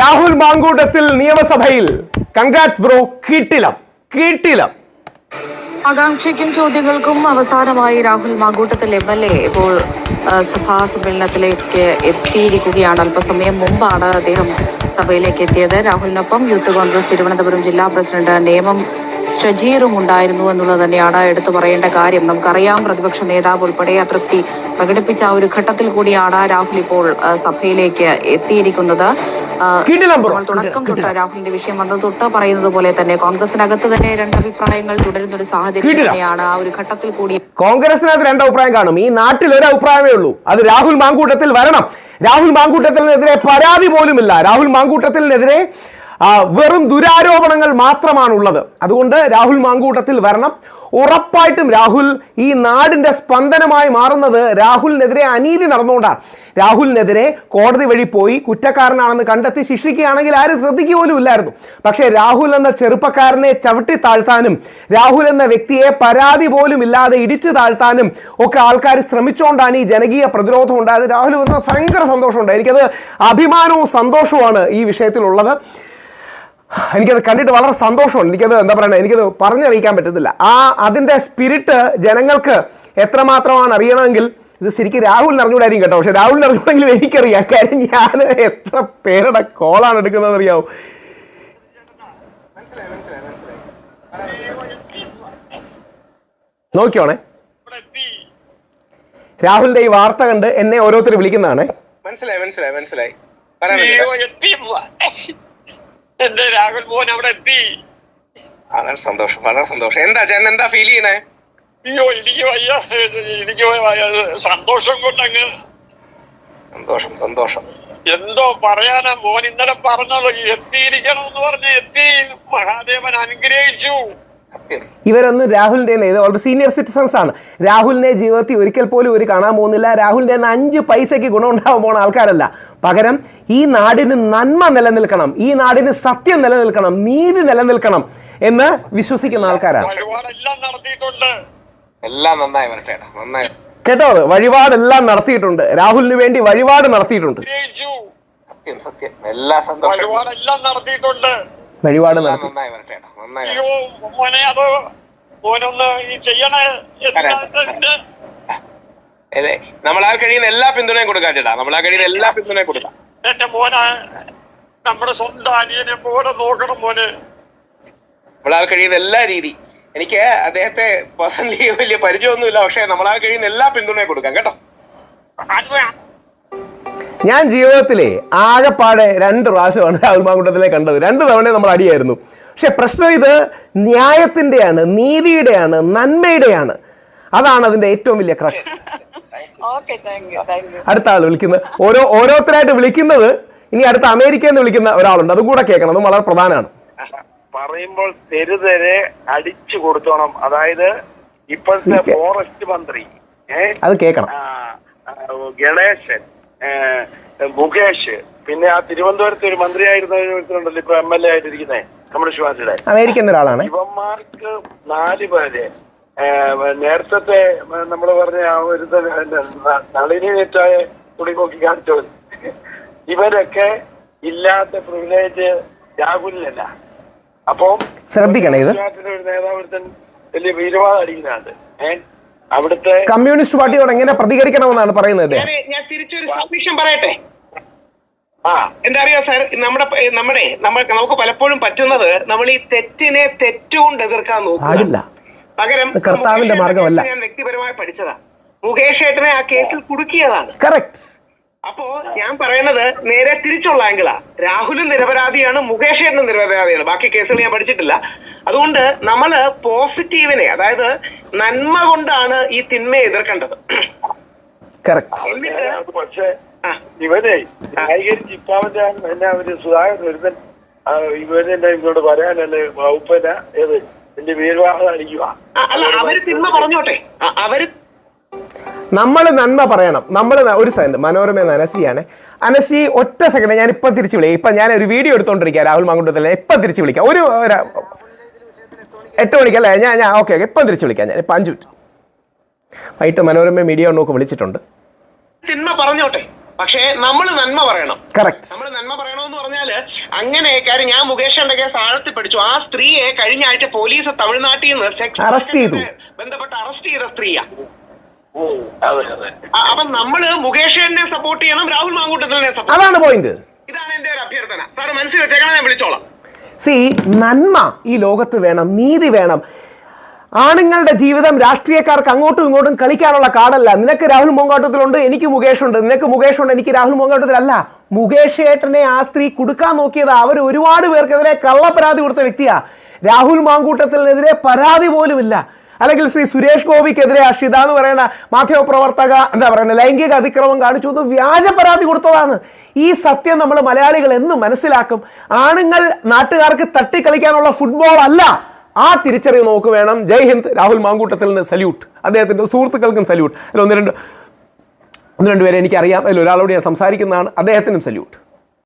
രാഹുൽ മാങ്കൂട്ടത്തിൽ നിയമസഭയിൽ. Congrats bro കിട്ടിലം കിട്ടിലം. ആകാംക്ഷയ്ക്കും ചോദ്യങ്ങൾക്കും അവസാനമായി Rahul Mankoottathil M L A ഇപ്പോൾ സഭാ സമ്മേളനത്തിലേക്ക് എത്തിയിരിക്കുകയാണ്. അല്പസമയം മുമ്പാണ് അദ്ദേഹം സഭയിലേക്ക് എത്തിയത്. രാഹുലിനൊപ്പം യൂത്ത് കോൺഗ്രസ് തിരുവനന്തപുരം ജില്ലാ പ്രസിഡന്റ് നേമം ഷജീറും ഉണ്ടായിരുന്നു എന്നുള്ളത് തന്നെയാണ് എടുത്തു പറയേണ്ട കാര്യം. നമുക്കറിയാം പ്രതിപക്ഷ നേതാവ് ഉൾപ്പെടെ അതൃപ്തി പ്രകടിപ്പിച്ച ഒരു ഘട്ടത്തിൽ കൂടിയാണ് രാഹുൽ ഇപ്പോൾ സഭയിലേക്ക് എത്തിയിരിക്കുന്നത്. തുടക്കം തൊട്ട് രാഹുലിന്റെ വിഷയം വന്നത് തൊട്ട് പറയുന്നത് പോലെ തന്നെ കോൺഗ്രസിനകത്ത് തന്നെ രണ്ടഭിപ്രായങ്ങൾ തുടരുന്ന ഒരു സാഹചര്യം തന്നെയാണ് ആ ഒരു ഘട്ടത്തിൽ കൂടി കോൺഗ്രസിനകത്ത് രണ്ടഭിപ്രായം കാണും. ഈ നാട്ടിൽ ഒരു അഭിപ്രായമേ ഉള്ളൂ. അത് രാഹുൽ മാങ്കൂട്ടത്തിൽ വരണം. രാഹുൽ മാങ്കൂട്ടത്തിനെതിരെ പരാതി പോലുമില്ല. രാഹുൽ മാങ്കൂട്ടത്തിനെതിരെ വെറും ദുരാരോപണങ്ങൾ മാത്രമാണുള്ളത്. അതുകൊണ്ട് രാഹുൽ മാങ്കൂട്ടത്തിൽ വരണം. ഉറപ്പായിട്ടും രാഹുൽ ഈ നാടിന്റെ സ്പന്ദനമായി മാറുന്നത് രാഹുലിനെതിരെ അനീതി നടന്നുകൊണ്ടാണ്. രാഹുലിനെതിരെ കോടതി വഴി പോയി കുറ്റക്കാരനാണെന്ന് കണ്ടെത്തി ശിക്ഷിക്കുകയാണെങ്കിൽ ആരും ശ്രദ്ധിക്കുക പോലും ഇല്ലായിരുന്നു. പക്ഷേ രാഹുൽ എന്ന ചെറുപ്പക്കാരനെ ചവിട്ടി താഴ്ത്താനും രാഹുൽ എന്ന വ്യക്തിയെ പരാതി പോലും ഇല്ലാതെ ഇടിച്ചു താഴ്ത്താനും ഒക്കെ ആൾക്കാർ ശ്രമിച്ചുകൊണ്ടാണ് ഈ ജനകീയ പ്രതിരോധം ഉണ്ടായത്. രാഹുൽ വന്ന ഭയങ്കര സന്തോഷമുണ്ട്. എനിക്കത് അഭിമാനവും സന്തോഷവുമാണ് ഈ വിഷയത്തിലുള്ളത്. എനിക്കത് കണ്ടിട്ട് വളരെ സന്തോഷമുണ്ട്. എനിക്കത് എന്താ പറയുക എനിക്കത് പറഞ്ഞറിയിക്കാൻ പറ്റത്തില്ല. ആ അതിന്റെ സ്പിരിറ്റ് ജനങ്ങൾക്ക് എത്രമാത്രമാണ് അറിയണമെങ്കിൽ ഇത് ശരിക്കും രാഹുലിന് അറിഞ്ഞുകൂടായിരിക്കും കേട്ടോ. പക്ഷെ രാഹുലിന് അറിഞ്ഞുകൂടെങ്കിലും എനിക്കറിയാം. കാര്യം ഞാൻ എത്ര പേരുടെ കോളാണ് എടുക്കുന്നതെന്ന് അറിയാവും? നോക്കിയോണേ രാഹുലിന്റെ ഈ വാർത്ത കണ്ട് എന്നെ ഓരോരുത്തർ വിളിക്കുന്നതാണേ. മനസ്സിലായി മനസ്സിലായി മനസ്സിലായി പറയാൻ അയ്യോ പറ്റില്ല. എത്തി എന്റെ രാഹുൽ മോൻ അവിടെ എത്തി? വളരെ സന്തോഷം വളരെ സന്തോഷം. എന്താ ചേട്ടൻ എന്താ ഫീൽ ചെയ്യണേ? അയ്യോ എനിക്ക് വയ്യ. എനിക്ക് വയ്യ. സന്തോഷം കൊണ്ടങ്ങ്. സന്തോഷം സന്തോഷം. എന്തോ പറയാനാ മോൻ ഇന്നലെ പറഞ്ഞല്ലോ എത്തിയിരിക്കണം എന്ന് പറഞ്ഞ് എത്തി. മഹാദേവൻ അനുഗ്രഹിച്ചു. ഇവരൊന്നും രാഹുലിന്റെ ഇത് വളരെ സീനിയർ സിറ്റിസൺസ് ആണ്. രാഹുലിനെ ജീവിതത്തിൽ ഒരിക്കൽ പോലും ഒരു കാണാൻ പോകുന്നില്ല. രാഹുലിന്റെ അഞ്ച് പൈസയ്ക്ക് ഗുണമുണ്ടാവാൻ പോണ ആൾക്കാരല്ല. പകരം ഈ നാടിന് നന്മ നിലനിൽക്കണം. ഈ നാടിന് സത്യം നിലനിൽക്കണം. നീതി നിലനിൽക്കണം എന്ന് വിശ്വസിക്കുന്ന ആൾക്കാരാണ്. എല്ലാം നന്നായി വരട്ടെ നന്നായി. കേട്ടോ വഴിപാടെല്ലാം നടത്തിയിട്ടുണ്ട്. രാഹുലിന് വേണ്ടി വഴിപാട് നടത്തിയിട്ടുണ്ട്. അനുഗ്രഹിച്ചു സത്യം സത്യം. എല്ലാ നടത്തിയിട്ടുണ്ട്. വഴിപാട് നടത്തി. നമ്മളാ കഴിയുന്ന എല്ലാ പിന്തുണയും കൊടുക്കാം ചേട്ടാ. നമ്മളാ കഴിയുന്ന എല്ലാ പിന്തുണയും കൊടുക്കാം. എന്റെ മോനെ നമ്മുടെ സ്വന്തം അനിയനെ പോലെ നോക്കണം മോനെ. നമ്മളാൽ കഴിയുന്ന എല്ലാ രീതി. എനിക്ക് അദ്ദേഹത്തെ പേഴ്സണലി വലിയ പരിചയമൊന്നുമില്ല പക്ഷെ നമ്മളാൽ കഴിയുന്ന എല്ലാ പിന്തുണയും കൊടുക്കാം കേട്ടോ? ഞാൻ ജീവിതത്തിലെ ആകെപ്പാടെ രണ്ട് പ്രാവശ്യമാണ് രാഹുൽ മാങ്കുട്ടത്തിലെ കണ്ടത്. രണ്ട് തവണ നമ്മൾ അടിയായിരുന്നു. പക്ഷെ പ്രശ്നം ഇത് ന്യായത്തിന്റെയാണ് നീതിയുടെയാണ് നന്മയുടെയാണ്. അതാണ് അതിന്റെ ഏറ്റവും വലിയ ക്രക്സ് അടുത്ത ആൾ വിളിക്കുന്നത് ഓരോ ഓരോരുത്തരായിട്ട് വിളിക്കുന്നത് ഇനി അടുത്ത അമേരിക്ക എന്ന് വിളിക്കുന്ന ഒരാളുണ്ട്. അതും കൂടെ കേൾക്കണം. അതും വളരെ പ്രധാനമാണ്. പറയുമ്പോൾ തെരുതെരെ അടിച്ചു കൊടുത്തോണം. അതായത് ഇപ്പോഴത്തെ ഫോറസ്റ്റ് മന്ത്രി അത് കേൾക്കണം. ഗണേശൻ. മുകേഷ്. പിന്നെ ആ തിരുവനന്തപുരത്ത് ഒരു മന്ത്രിയായിരുന്ന ഒരുത്തരുണ്ടല്ലോ ഇപ്പൊ എം എൽ എ ആയിട്ടിരിക്കുന്നേ നമ്മുടെ പാർട്ടിയുടെ അമേരിക്കൻ ഒരാളാണ്. ഇവന്മാർക്ക് നാല് പേര്. നേരത്തെ നമ്മൾ പറഞ്ഞ ആ ഒരു നളിനി നെറ്റായ നോക്കി കാണിച്ചോ? ഇവരൊക്കെ ഇല്ലാത്ത പ്രിവിലേജ് രാഹുലിനല്ല. അപ്പം ശ്രദ്ധിക്കണേ ഇത്. ഒരു നേതാവ് വലിയ വീരവാദം അടിക്കുന്നതാണ്. ഏഹ് അവിടുത്തെ കമ്മ്യൂണിസ്റ്റ് പാർട്ടിയോട് എങ്ങനെ പ്രതികരിക്കണമെന്നാണ് പറയുന്നത്. ഞാൻ തിരിച്ചൊരു സബ്മിഷൻ പറയട്ടെ? ആ. എന്താ അറിയാ സാർ നമ്മുടെ നമ്മുടെ നമ്മൾ നമുക്ക് പലപ്പോഴും പറ്റുന്നത് നമ്മൾ ഈ തെറ്റിനെ തെറ്റുകൊണ്ട് എതിർക്കാൻ നോക്കില്ല നോക്കും പകരം കർത്താവിന്റെ മാർഗമല്ല മാർഗമല്ല. ഞാൻ വ്യക്തിപരമായി പഠിച്ചതാ. മുകേഷ് ഏട്ടനെ ആ കേസിൽ കുടുക്കിയതാണ്. കറക്റ്റ്. അപ്പോ ഞാൻ പറയുന്നത് നേരെ തിരിച്ചുള്ള ആംഗിളാ. രാഹുലും നിരപരാധിയാണ് മുകേഷ് ഏട്ടനും നിരപരാധിയാണ്. ബാക്കി കേസുകൾ ഞാൻ പഠിച്ചിട്ടില്ല. അതുകൊണ്ട് നമ്മൾ പോസിറ്റീവിനെ അതായത് നന്മ കൊണ്ടാണ് ഈ തിന്മയെ എതിർക്കേണ്ടത്. പക്ഷേ ഇവരെ ഇവനെ ന്യായീകരിച്ച് ഇപ്പാവന്റെ എന്നെ അവർ സുധാകരൻ ഒരുത്തൻ ഇവരെന്നെ ഇവരോട് എന്നെ പറയാനല്ലേ വകുപ്പന ഏത് എന്റെ വീരവാഹം അടിക്കുക. അവർ തിന്മ പറഞ്ഞോട്ടെ. അവർ നമ്മൾ നന്മ പറയണം. നമ്മൾ ഒരു സെക്കൻഡ് മനോരമ അനസിയാണ് അനസി ഒറ്റ സെക്കൻഡ് ഞാൻ ഇപ്പം തിരിച്ചു വിളിക്കാം ഇപ്പം ഞാൻ ഒരു വീഡിയോ എടുത്തോണ്ടിരിക്കുക രാഹുൽ മാങ്കുട്ടത്തിലെ. ഇപ്പം തിരിച്ചു വിളിക്കാം. ഒരു ഒരു- എട്ട് മണിക്കല്ലേ ഞാൻ ഞാൻ ഓക്കെ ഓക്കെ ഇപ്പം തിരിച്ച് വിളിക്കാം ഞാൻ. ഇപ്പം അഞ്ച് മിനിറ്റ്. വൈകിട്ട് മനോരമ മീഡിയ നോക്ക് വിളിച്ചിട്ടുണ്ട്. തിന്മ പറഞ്ഞോട്ടെ. പക്ഷേ നമ്മൾ നന്മ പറയണം. കറക്റ്റ് നമ്മൾ നന്മ പറയണമെന്ന് പറഞ്ഞാൽ അങ്ങനെ കാര്യം ഞാൻ മുകേഷിന്റെ കേസ് ആഴത്തിൽ പഠിച്ചു ആ സ്ത്രീയെ കഴിഞ്ഞ ആഴ്ച പോലീസ് തമിഴ്നാട്ടിൽ നിന്ന് സെക്സ് അറസ്റ്റ് ചെയ്തു. ബന്ധപ്പെട്ട് അറസ്റ്റ് ചെയ്ത സ്ത്രീയാ. അപ്പൊ നമ്മൾ മുകേഷനെ സപ്പോർട്ട് ചെയ്യണം രാഹുൽ മാങ്കൂട്ടത്തിനെ സപ്പോർട്ട് അതാണ് പോയിന്റ് ഇതാണ് എന്റെ ഒരു അഭ്യർത്ഥന. സാർ മനസ്സിൽ വെച്ചേക്കണം ഞാൻ വിളിച്ചോളാം. സി നന്മ ഈ ലോകത്ത് വേണം നീതി വേണം. ആണുങ്ങളുടെ ജീവിതം രാഷ്ട്രീയക്കാർക്ക് അങ്ങോട്ടും ഇങ്ങോട്ടും കളിക്കാനുള്ള കാടല്ല. നിനക്ക് രാഹുൽ മോങ്കാട്ടത്തിലുണ്ട് എനിക്ക് മുകേഷ് ഉണ്ട് നിനക്ക് മുകേഷ് ഉണ്ട് എനിക്ക് രാഹുൽ മോങ്കാട്ടത്തിലല്ല. മുകേഷ് ഏട്ടനെ ആ സ്ത്രീ കൊടുക്കാൻ നോക്കിയത് അവർ ഒരുപാട് പേർക്കെതിരെ കള്ളപ്പരാതി കൊടുത്ത വ്യക്തിയാ. രാഹുൽ മാങ്കൂട്ടത്തിനെതിരെ പരാതി പോലുമില്ല. അല്ലെങ്കിൽ ശ്രീ സുരേഷ് ഗോപിക്കെതിരെ അഷിത എന്ന് പറയുന്ന മാധ്യമപ്രവർത്തക എന്താ പറയുന്നത് ലൈംഗിക അതിക്രമം കാണിച്ചു. എന്ന് വ്യാജ പരാതി കൊടുത്തതാണ്. ഈ സത്യം നമ്മൾ മലയാളികൾ എന്നും മനസ്സിലാക്കും. ആണുങ്ങൾ നാട്ടുകാർക്ക് തട്ടിക്കളിക്കാനുള്ള ഫുട്ബോൾ അല്ല. ആ തിരിച്ചറിവ് നോക്ക് വേണം. ജയ് ഹിന്ദ് രാഹുൽ മാങ്കൂട്ടത്തിൽ നിന്ന് സല്യൂട്ട് അദ്ദേഹത്തിന്റെ സുഹൃത്തുക്കൾക്കും സല്യൂട്ട് അതിൽ ഒന്ന് രണ്ട് ഒന്ന് രണ്ട് പേരെ എനിക്കറിയാം. അതിൽ ഒരാളോട് ഞാൻ സംസാരിക്കുന്നതാണ്. അദ്ദേഹത്തിനും സല്യൂട്ട്